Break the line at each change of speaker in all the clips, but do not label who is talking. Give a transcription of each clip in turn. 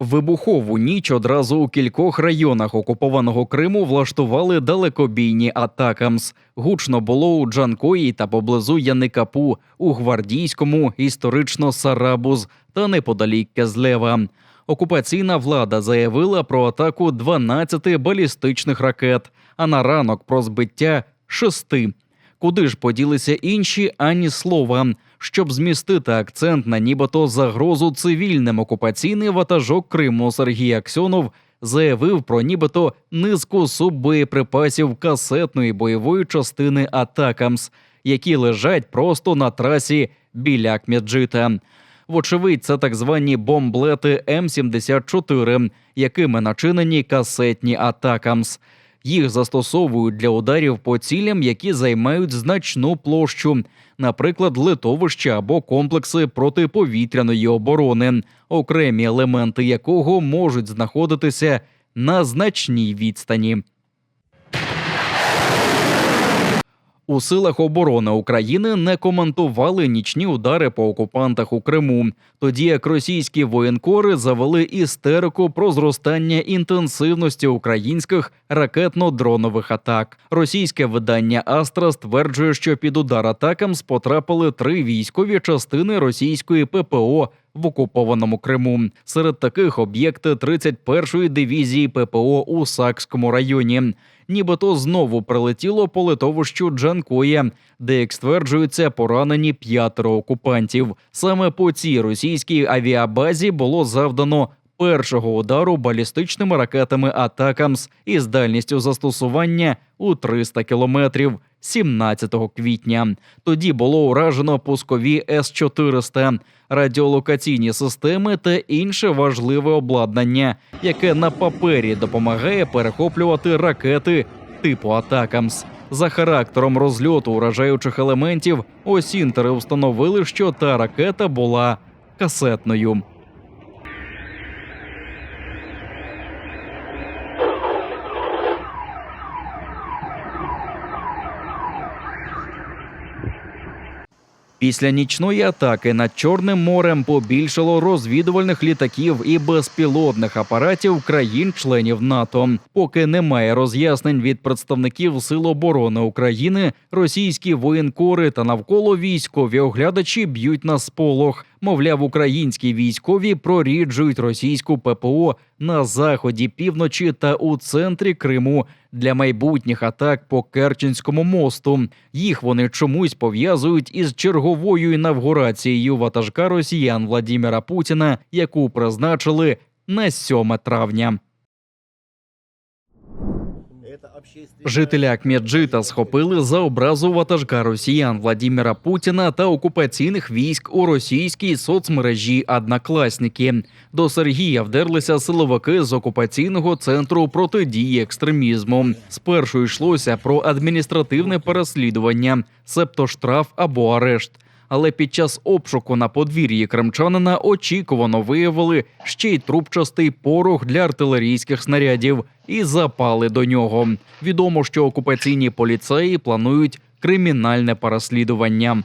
Вибухову ніч одразу у кількох районах окупованого Криму влаштували далекобійні атакамс. Гучно було у Джанкої та поблизу Яникапу, у Гвардійському, історично Сарабуз та неподалік Кезлева. Окупаційна влада заявила про атаку 12 балістичних ракет, а на ранок про збиття шести. Куди ж поділися інші ані слова. Щоб змістити акцент на нібито загрозу цивільним окупаційний ватажок Криму Сергій Аксьонов заявив про нібито низку суббоєприпасів касетної бойової частини Атакамс, які лежать просто на трасі біля Акмеджита. Вочевидь, це так звані бомблети М74, якими начинені касетні Атакамс. Їх застосовують для ударів по цілям, які займають значну площу, наприклад, литовища або комплекси протиповітряної оборони, окремі елементи якого можуть знаходитися на значній відстані. У силах оборони України не коментували нічні удари по окупантах у Криму, тоді як російські воєнкори завели істерику про зростання інтенсивності українських ракетно-дронових атак. Російське видання Астра стверджує, що під удар атакам потрапили три військові частини російської ППО в окупованому Криму. Серед таких об'єкти 31-ї дивізії ППО у Сакському районі. Нібито знову прилетіло по литовищу Джанкоє, де, як стверджується, поранені п'ятеро окупантів. Саме по цій російській авіабазі було завдано першого удару балістичними ракетами Атакамс із дальністю застосування у 300 кілометрів 17 квітня. Тоді було уражено пускові С-400, радіолокаційні системи та інше важливе обладнання, яке на папері допомагає перехоплювати ракети типу Атакамс. За характером розльоту уражаючих елементів осінтери встановили, що та ракета була касетною. Після нічної атаки над Чорним морем побільшало розвідувальних літаків і безпілотних апаратів країн-членів НАТО. Поки немає роз'яснень від представників Сил оборони України, російські воєнкори та навколо військові оглядачі б'ють на сполох. Мовляв, українські військові проріджують російську ППО на заході, півночі та у центрі Криму для майбутніх атак по Керченському мосту. Їх вони чомусь пов'язують із черговою інавгурацією ватажка росіян Владіміра Путіна, яку призначили на 7 травня. Жителі Акмеджита схопили за образу ватажка росіян Владіміра Путіна та окупаційних військ у російській соцмережі Однокласники. До Сергія вдерлися силовики з окупаційного центру протидії екстремізму. Спершу йшлося про адміністративне переслідування, себто штраф або арешт Але під час обшуку на подвір'ї кримчанина очікувано виявили ще й трубчастий порох для артилерійських снарядів і запали до нього. Відомо, що окупаційні поліцеї планують кримінальне переслідування.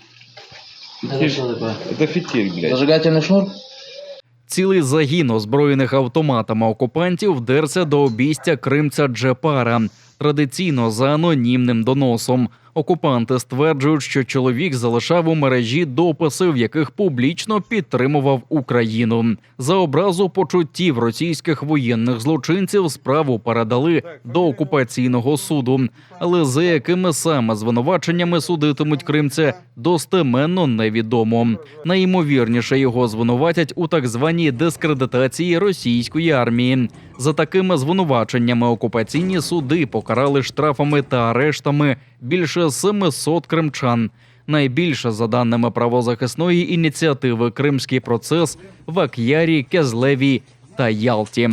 Это что такое?
Это фитиль, блядь.
Зажигательный шнур?
Цілий загін озброєних автоматами окупантів вдерся до обійстя кримця Джепара. Традиційно за анонімним доносом. Окупанти стверджують, що чоловік залишав у мережі дописи, в яких публічно підтримував Україну. За образу почуттів російських воєнних злочинців справу передали до окупаційного суду. Але за якими саме звинуваченнями судитимуть кримця, достеменно невідомо. Найімовірніше його звинуватять у так званій дискредитації російської армії. За такими звинуваченнями окупаційні суди покарали штрафами та арештами більше 700 кримчан. Найбільше за даними правозахисної ініціативи Кримський процес в Ак'ярі, Кезлеві та Ялті.